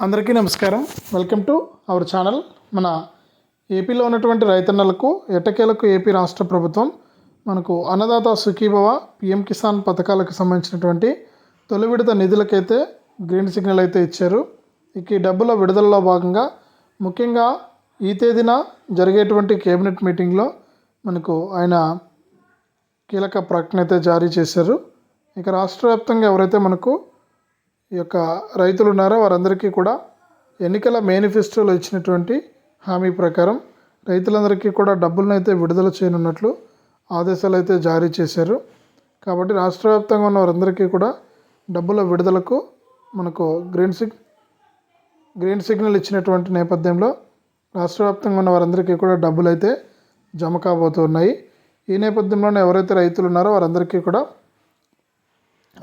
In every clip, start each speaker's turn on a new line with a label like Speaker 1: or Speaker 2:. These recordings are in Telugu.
Speaker 1: అందరికీ నమస్కారం. వెల్కమ్ టు అవర్ ఛానల్ మన ఏపీలో ఉన్నటువంటి రైతన్నలకు ఎటకేలకు ఏపీ రాష్ట్ర ప్రభుత్వం మనకు అన్నదాత సుఖీభవ పిఎం కిసాన్ పథకాలకు సంబంధించినటువంటి తొలి విడత నిధులకైతే గ్రీన్ సిగ్నల్ అయితే ఇచ్చారు. ఇక ఈ డబ్బుల విడుదలలో భాగంగా ముఖ్యంగా ఈ తేదీన జరిగేటువంటి కేబినెట్ మీటింగ్లో మనకు ఆయన కీలక ప్రకటన అయితే జారీ చేశారు. ఇక రాష్ట్ర వ్యాప్తంగా ఎవరైతే మనకు యొక్క రైతులు ఉన్నారో వారందరికీ కూడా ఎన్నికల మేనిఫెస్టోలో ఇచ్చినటువంటి హామీ ప్రకారం రైతులందరికీ కూడా డబ్బులను అయితే విడుదల చేయనున్నట్లు ఆదేశాలు అయితే జారీ చేశారు. కాబట్టి రాష్ట్ర వ్యాప్తంగా ఉన్న వారందరికీ కూడా డబ్బుల విడుదలకు మనకు గ్రీన్ సిగ్ గ్రీన్ సిగ్నల్ ఇచ్చినటువంటి నేపథ్యంలో రాష్ట్ర వ్యాప్తంగా ఉన్న వారందరికీ కూడా డబ్బులు అయితే జమ కాబోతున్నాయి. ఈ నేపథ్యంలోనే ఎవరైతే రైతులు ఉన్నారో వారందరికీ కూడా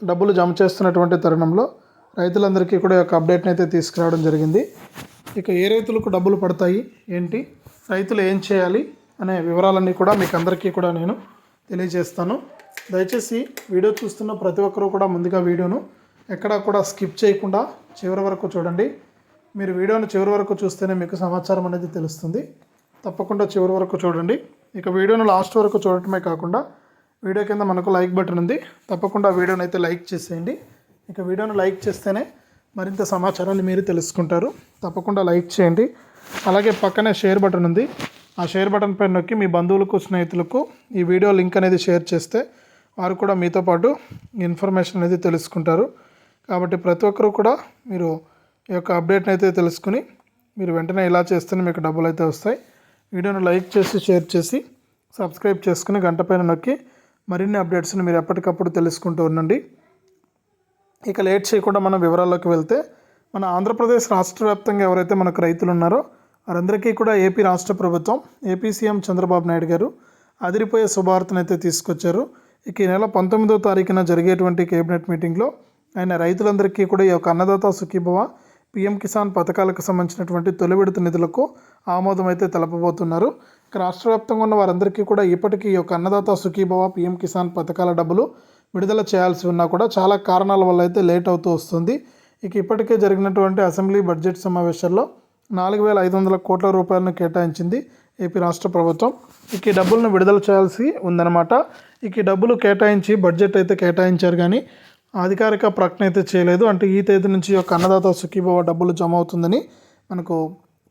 Speaker 1: డబ్బులు జమ చేస్తున్నటువంటి తరుణంలో రైతులందరికీ కూడా ఒక యొక్క అప్డేట్ని అయితే తీసుకురావడం జరిగింది. ఇక ఏ రైతులకు డబ్బులు పడతాయి? ఏంటి? రైతులు ఏం చేయాలి? అనే వివరాలన్నీ కూడా మీకు అందరికీ కూడా నేను తెలియజేస్తాను. దయచేసి వీడియో చూస్తున్న ప్రతి ఒక్కరూ కూడా ముందుగా వీడియోను ఎక్కడా కూడా స్కిప్ చేయకుండా చివరి వరకు చూడండి. మీరు వీడియోను చివరి వరకు చూస్తేనే మీకు సమాచారం అనేది తెలుస్తుంది. తప్పకుండా చివరి వరకు చూడండి. ఇక వీడియోను లాస్ట్ వరకు చూడటమే కాకుండా వీడియో కింద మనకు లైక్ బటన్ ఉంది. తప్పకుండా వీడియోని అయితే లైక్ చేసేయండి. ఇక వీడియోను లైక్ చేస్తేనే మరింత సమాచారాన్ని మీరు తెలుసుకుంటారు. తప్పకుండా లైక్ చేయండి. అలాగే పక్కనే షేర్ బటన్ ఉంది. ఆ షేర్ బటన్ పైన నొక్కి మీ బంధువులకు స్నేహితులకు ఈ వీడియో లింక్ అనేది షేర్ చేస్తే వారు కూడా మీతో పాటు ఇన్ఫర్మేషన్ అనేది తెలుసుకుంటారు. కాబట్టి ప్రతి ఒక్కరూ కూడా మీరు ఈ యొక్క అప్డేట్ని అయితే తెలుసుకుని మీరు వెంటనే ఇలా చేస్తేనే మీకు డబ్బులు అయితే వస్తాయి. వీడియోను లైక్ చేసి షేర్ చేసి సబ్స్క్రైబ్ చేసుకుని గంట పైన నొక్కి మరిన్ని అప్డేట్స్ని మీరు ఎప్పటికప్పుడు తెలుసుకుంటూ ఉండండి. ఇక లేట్ చేయకుండా మనం వివరాల్లోకి వెళ్తే మన ఆంధ్రప్రదేశ్ రాష్ట్ర వ్యాప్తంగా ఎవరైతే మనకు రైతులు ఉన్నారో వారందరికీ కూడా ఏపీ రాష్ట్ర ప్రభుత్వం ఏపీ సీఎం చంద్రబాబు నాయుడు గారు అదిరిపోయే శుభార్తను అయితే తీసుకొచ్చారు. ఇక ఈ నెల పంతొమ్మిదో తారీఖున జరిగేటువంటి కేబినెట్ మీటింగ్లో ఆయన రైతులందరికీ కూడా ఈ యొక్క అన్నదాత సుఖీభవ పిఎం కిసాన్ పథకాలకు సంబంధించినటువంటి తొలి విడత నిధులకు ఆమోదం అయితే తెలపబోతున్నారు. ఇక రాష్ట్ర వ్యాప్తంగా ఉన్న వారందరికీ కూడా ఇప్పటికీ ఈ యొక్క అన్నదాత సుఖీభవ పిఎం కిసాన్ పథకాల డబ్బులు విడుదల చేయాల్సి ఉన్నా కూడా చాలా కారణాల వల్ల అయితే లేట్ అవుతూ వస్తుంది. ఇక ఇప్పటికే జరిగినటువంటి అసెంబ్లీ బడ్జెట్ సమావేశాల్లో నాలుగు వేల ఐదు వందల కోట్ల రూపాయలను కేటాయించింది ఏపీ రాష్ట్ర ప్రభుత్వం. ఇక ఈ డబ్బులను విడుదల చేయాల్సి ఉందన్నమాట. ఇక ఈ డబ్బులు కేటాయించి బడ్జెట్ అయితే కేటాయించారు కానీ అధికారిక ప్రకటన అయితే చేయలేదు. అంటే ఈ తేదీ నుంచి ఒక యొక్క అన్నదాత సుఖీభవ డబ్బులు జమ అవుతుందని మనకు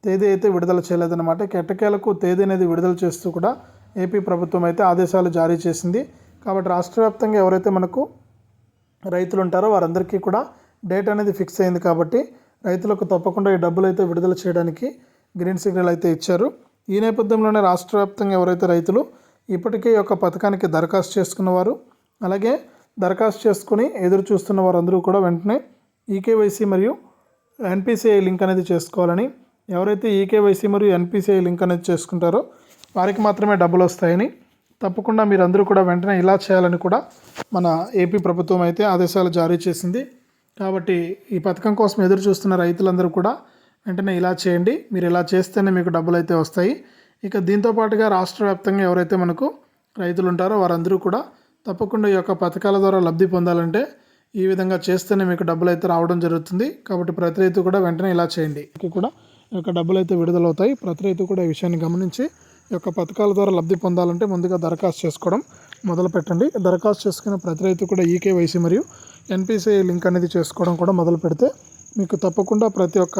Speaker 1: తేదీ అయితే విడుదల చేయలేదన్నమాట. కెట్టకేలకు తేదీ అనేది విడుదల చేస్తూ కూడా ఏపీ ప్రభుత్వం అయితే ఆదేశాలు జారీ చేసింది. కాబట్టి రాష్ట్ర వ్యాప్తంగా ఎవరైతే మనకు రైతులు ఉంటారో వారందరికీ కూడా డేట్ అనేది ఫిక్స్ అయింది కాబట్టి రైతులకు తప్పకుండా ఈ డబ్బులు అయితే విడుదల చేయడానికి గ్రీన్ సిగ్నల్ అయితే ఇచ్చారు. ఈ నేపథ్యంలోనే రాష్ట్ర వ్యాప్తంగా ఎవరైతే రైతులు ఇప్పటికే ఈ యొక్క పథకానికి దరఖాస్తు చేసుకున్నవారు అలాగే దరఖాస్తు చేసుకుని ఎదురు చూస్తున్న వారందరూ కూడా వెంటనే ఈకేవైసీ మరియు ఎన్పిసిఐ లింక్ అనేది చేసుకోవాలని ఎవరైతే ఈకేవైసీ మరియు ఎన్పిసిఐ లింక్ అనేది చేసుకుంటారో వారికి మాత్రమే డబ్బులు వస్తాయని తప్పకుండా మీరందరూ కూడా వెంటనే ఇలా చేయాలని కూడా మన ఏపీ ప్రభుత్వం అయితే ఆదేశాలు జారీ చేసింది. కాబట్టి ఈ పథకం కోసం ఎదురు చూస్తున్న రైతులందరూ కూడా వెంటనే ఇలా చేయండి. మీరు ఇలా చేస్తేనే మీకు డబ్బులు అయితే వస్తాయి. ఇక దీంతో పాటుగా రాష్ట్ర వ్యాప్తంగా ఎవరైతే మనకు రైతులు ఉంటారో వారందరూ కూడా తప్పకుండా ఈ యొక్క పథకాల ద్వారా లబ్ధి పొందాలంటే ఈ విధంగా చేస్తేనే మీకు డబ్బులు అయితే రావడం జరుగుతుంది. కాబట్టి ప్రతి రైతు కూడా వెంటనే ఇలా చేయండి. కూడా ఈ యొక్క డబ్బులు అయితే విడుదలవుతాయి. ప్రతి రైతు కూడా ఈ విషయాన్ని గమనించి యొక్క పథకాల ద్వారా లబ్ధి పొందాలంటే ముందుగా దరఖాస్తు చేసుకోవడం మొదలు పెట్టండి దరఖాస్తు చేసుకున్న ప్రతి రైతు కూడా ఈకేవైసీ మరియు ఎన్పిసిఐ లింక్ అనేది చేసుకోవడం కూడా మొదలు పెడితే మీకు తప్పకుండా ప్రతి ఒక్క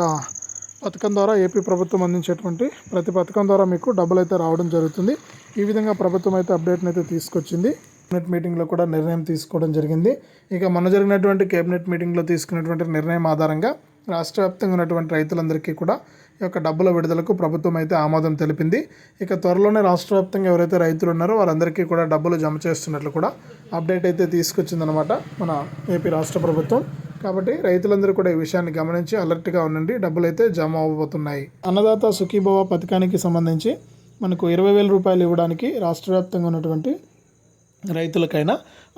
Speaker 1: పథకం ద్వారా ఏపీ ప్రభుత్వం అందించేటువంటి ప్రతి పథకం ద్వారా మీకు డబ్బులు అయితే రావడం జరుగుతుంది. ఈ విధంగా ప్రభుత్వం అయితే అప్డేట్ని అయితే తీసుకొచ్చింది. కేబినెట్ మీటింగ్లో కూడా నిర్ణయం తీసుకోవడం జరిగింది. ఇక మొన్న జరిగినటువంటి కేబినెట్ మీటింగ్లో తీసుకున్నటువంటి నిర్ణయం ఆధారంగా రాష్ట్ర వ్యాప్తంగా ఉన్నటువంటి రైతులందరికీ కూడా యొక్క డబ్బుల విడుదలకు ప్రభుత్వం అయితే ఆమోదం తెలిపింది. ఇక త్వరలోనే రాష్ట్ర వ్యాప్తంగా ఎవరైతే రైతులు ఉన్నారో వారందరికీ కూడా డబ్బులు జమ చేస్తున్నట్లు కూడా అప్డేట్ అయితే తీసుకొచ్చిందనమాట మన ఏపీ రాష్ట్ర ప్రభుత్వం. కాబట్టి రైతులందరూ కూడా ఈ విషయాన్ని గమనించి అలర్ట్గా ఉండండి. డబ్బులు అయితే జమ అవ్వబోతున్నాయి. అన్నదాత సుఖీభవ పథకానికి సంబంధించి మనకు ఇరవై వేల రూపాయలు ఇవ్వడానికి రాష్ట్ర వ్యాప్తంగా ఉన్నటువంటి రైతులకైనా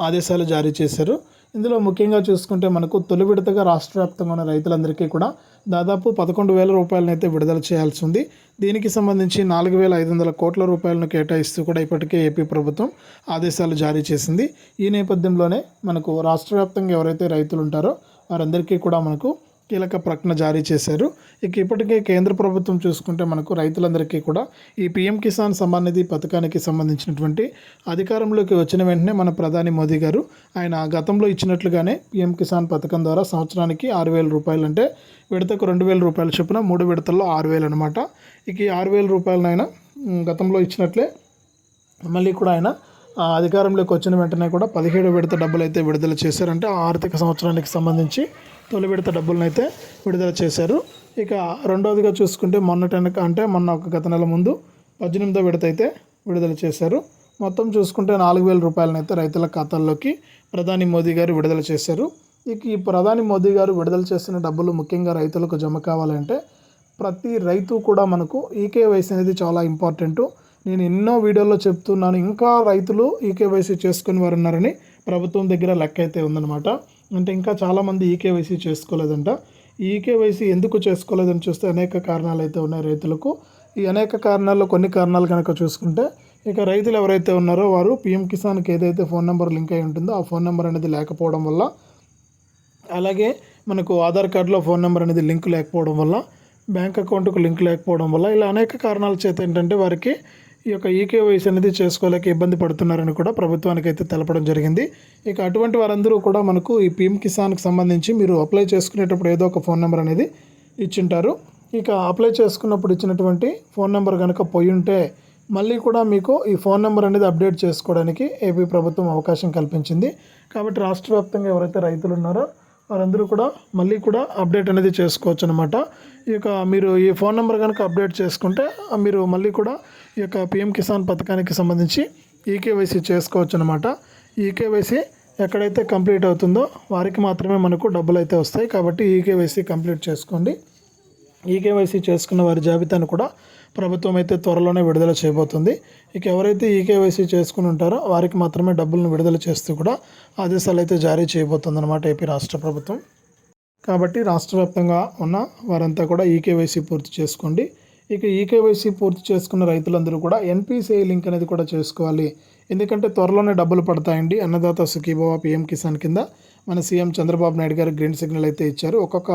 Speaker 1: ఆదేశాలు జారీ చేశారు. ఇందులో ముఖ్యంగా చూసుకుంటే మనకు తొలి విడతగా రాష్ట్ర వ్యాప్తంగా ఉన్న రైతులందరికీ కూడా దాదాపు పదకొండు వేల రూపాయలను అయితే విడుదల చేయాల్సి ఉంది. దీనికి సంబంధించి నాలుగు వేల ఐదు వందల కోట్ల రూపాయలను కేటాయిస్తూ కూడా ఇప్పటికే ఏపీ ప్రభుత్వం ఆదేశాలు జారీ చేసింది. ఈ నేపథ్యంలోనే మనకు రాష్ట్ర వ్యాప్తంగా ఎవరైతే రైతులు ఉంటారో వారందరికీ కూడా మనకు కీలక ప్రకటన జారీ చేశారు. ఇక ఇప్పటికే కేంద్ర ప్రభుత్వం చూసుకుంటే మనకు రైతులందరికీ కూడా ఈ పీఎం కిసాన్ సమ్మాన్ నిధి పథకానికి సంబంధించినటువంటి అధికారంలోకి వచ్చిన వెంటనే మన ప్రధాని మోదీ గారు ఆయన గతంలో ఇచ్చినట్లుగానే పీఎం కిసాన్ పథకం ద్వారా సంవత్సరానికి ఆరు వేల రూపాయలు అంటే విడతకు రెండు వేల రూపాయల చొప్పున మూడు విడతల్లో ఆరు వేలు అనమాట ఇక ఈ ఆరు వేల రూపాయలనైనా ఉమ్, గతంలో ఇచ్చినట్లే మళ్ళీ కూడా ఆయన అధికారంలోకి వచ్చిన వెంటనే కూడా పదిహేడు విడత డబ్బులు అయితే విడుదల చేశారంటే ఆ ఆర్థిక సంవత్సరానికి సంబంధించి తొలి విడత డబ్బులను అయితే విడుదల చేశారు. ఇక రెండవదిగా చూసుకుంటే మొన్నటనక అంటే మొన్న ఒక గత నెల ముందు పద్దెనిమిదో విడత అయితే విడుదల చేశారు. మొత్తం చూసుకుంటే నాలుగు వేల రూపాయలను అయితే రైతుల ఖాతాల్లోకి ప్రధాని మోదీ గారు విడుదల చేశారు. ఇక ఈ ప్రధాని మోదీ గారు విడుదల చేసిన డబ్బులు ముఖ్యంగా రైతులకు జమ కావాలంటే ప్రతి రైతు కూడా మనకు ఈకేవైసీ అనేది చాలా ఇంపార్టెంటు. నేను ఎన్నో వీడియోల్లో చెప్తున్నాను. ఇంకా రైతులు ఈకేవైసీ చేసుకుని వారు ఉన్నారని ప్రభుత్వం దగ్గర లెక్క అయితే ఉందన్నమాట. అంటే ఇంకా చాలామంది ఈకేవైసీ చేసుకోలేదంట. ఈ ఈకేవైసీ ఎందుకు చేసుకోలేదని చూస్తే అనేక కారణాలు అయితే ఉన్నాయి రైతులకు. ఈ అనేక కారణాల్లో కొన్ని కారణాలు కనుక చూసుకుంటే ఇక రైతులు ఎవరైతే ఉన్నారో వారు పిఎం కిసాన్కి ఏదైతే ఫోన్ నెంబర్ లింక్ అయి ఉంటుందో ఆ ఫోన్ నెంబర్ అనేది లేకపోవడం వల్ల అలాగే మనకు ఆధార్ కార్డులో ఫోన్ నెంబర్ అనేది లింక్ లేకపోవడం వల్ల బ్యాంక్ అకౌంట్కు లింక్ లేకపోవడం వల్ల ఇలా అనేక కారణాల చేత ఏంటంటే వారికి ఈ యొక్క ఈకేవైసీ అనేది చేసుకోలేక ఇబ్బంది పడుతున్నారని కూడా ప్రభుత్వానికి అయితే తెలపడం జరిగింది. ఇక అటువంటి వారందరూ కూడా మనకు ఈ పీఎం కిసాన్కి సంబంధించి మీరు అప్లై చేసుకునేటప్పుడు ఏదో ఒక ఫోన్ నెంబర్ అనేది ఇచ్చింటారు. ఇక అప్లై చేసుకున్నప్పుడు ఇచ్చినటువంటి ఫోన్ నెంబర్ కనుక పోయి ఉంటే మళ్ళీ కూడా మీకు ఈ ఫోన్ నెంబర్ అనేది అప్డేట్ చేసుకోవడానికి ఏపీ ప్రభుత్వం అవకాశం కల్పించింది. కాబట్టి రాష్ట్ర వ్యాప్తంగా ఎవరైతే రైతులు ఉన్నారో వారందరూ కూడా మళ్ళీ కూడా అప్డేట్ అనేది చేసుకోవచ్చు అనమాట ఈ యొక్క మీరు ఈ ఫోన్ నెంబర్ కనుక అప్డేట్ చేసుకుంటే మీరు మళ్ళీ కూడా ఈ యొక్క పిఎం కిసాన్ పథకానికి సంబంధించి ఈకేవైసీ చేసుకోవచ్చు అనమాట ఈకేవైసీ ఎక్కడైతే కంప్లీట్ అవుతుందో వారికి మాత్రమే మనకు డబ్బులు అయితే వస్తాయి. కాబట్టి ఈకేవైసీ కంప్లీట్ చేసుకోండి. ఈకేవైసీ చేసుకున్న వారి జాబితాను కూడా ప్రభుత్వం అయితే త్వరలోనే విడుదల చేయబోతుంది. ఇక ఎవరైతే ఈకేవైసీ చేసుకుని ఉంటారో వారికి మాత్రమే డబ్బులను విడుదల చేస్తూ కూడా ఆదేశాలు అయితే జారీ చేయబోతుంది అనమాట ఏపీ రాష్ట్ర ప్రభుత్వం. కాబట్టి రాష్ట్ర వ్యాప్తంగా ఉన్న వారంతా కూడా ఈకేవైసీ పూర్తి చేసుకోండి. ఇక ఈకేవైసీ పూర్తి చేసుకున్న రైతులందరూ కూడా ఎన్పిసిఐ లింక్ అనేది కూడా చేసుకోవాలి. ఎందుకంటే త్వరలోనే డబ్బులు పడతాయండి. అన్నదాత సుఖీభవ పిఎం కిసాన్ కింద మన సీఎం చంద్రబాబు నాయుడు గారు గ్రీన్ సిగ్నల్ అయితే ఇచ్చారు. ఒక్కొక్క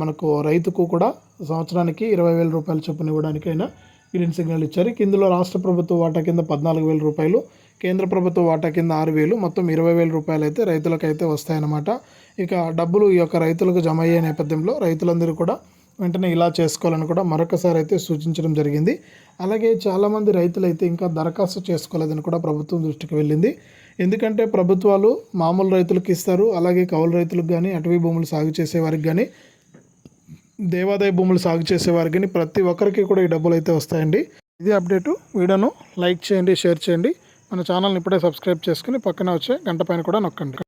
Speaker 1: మనకు రైతుకు కూడా సంవత్సరానికి ఇరవై వేల రూపాయల చొప్పున ఇవ్వడానికైనా గ్రీన్ సిగ్నల్ ఇచ్చారు. ఇందులో రాష్ట్ర ప్రభుత్వ వాటా కింద పద్నాలుగు వేల రూపాయలు కేంద్ర ప్రభుత్వ వాటా కింద ఆరు వేలు మొత్తం ఇరవై వేల రూపాయలు అయితే రైతులకైతే వస్తాయన్నమాట. ఇక డబ్బులు ఈ యొక్క రైతులకు జమ అయ్యే నేపథ్యంలో రైతులందరూ కూడా వెంటనే ఇలా చేసుకోవాలని కూడా మరొకసారి అయితే సూచించడం జరిగింది. అలాగే చాలామంది రైతులు అయితే ఇంకా దరఖాస్తు చేసుకోలేదని కూడా ప్రభుత్వం దృష్టికి వెళ్ళింది. ఎందుకంటే ప్రభుత్వాలు మామూలు రైతులకు ఇస్తారు అలాగే కౌలు రైతులకు కానీ అటవీ భూములు సాగు చేసే వారికి కానీ దేవాదాయ భూములు సాగు చేసే వారికి కానీ ప్రతి ఒక్కరికి కూడా ఈ డబ్బులు అయితే వస్తాయండి. ఇది అప్డేటు. వీడియోను లైక్ చేయండి షేర్ చేయండి. మన ఛానల్ని ఇప్పుడే సబ్స్క్రైబ్ చేసుకుని పక్కన వచ్చే గంట పైన కూడా నొక్కండి.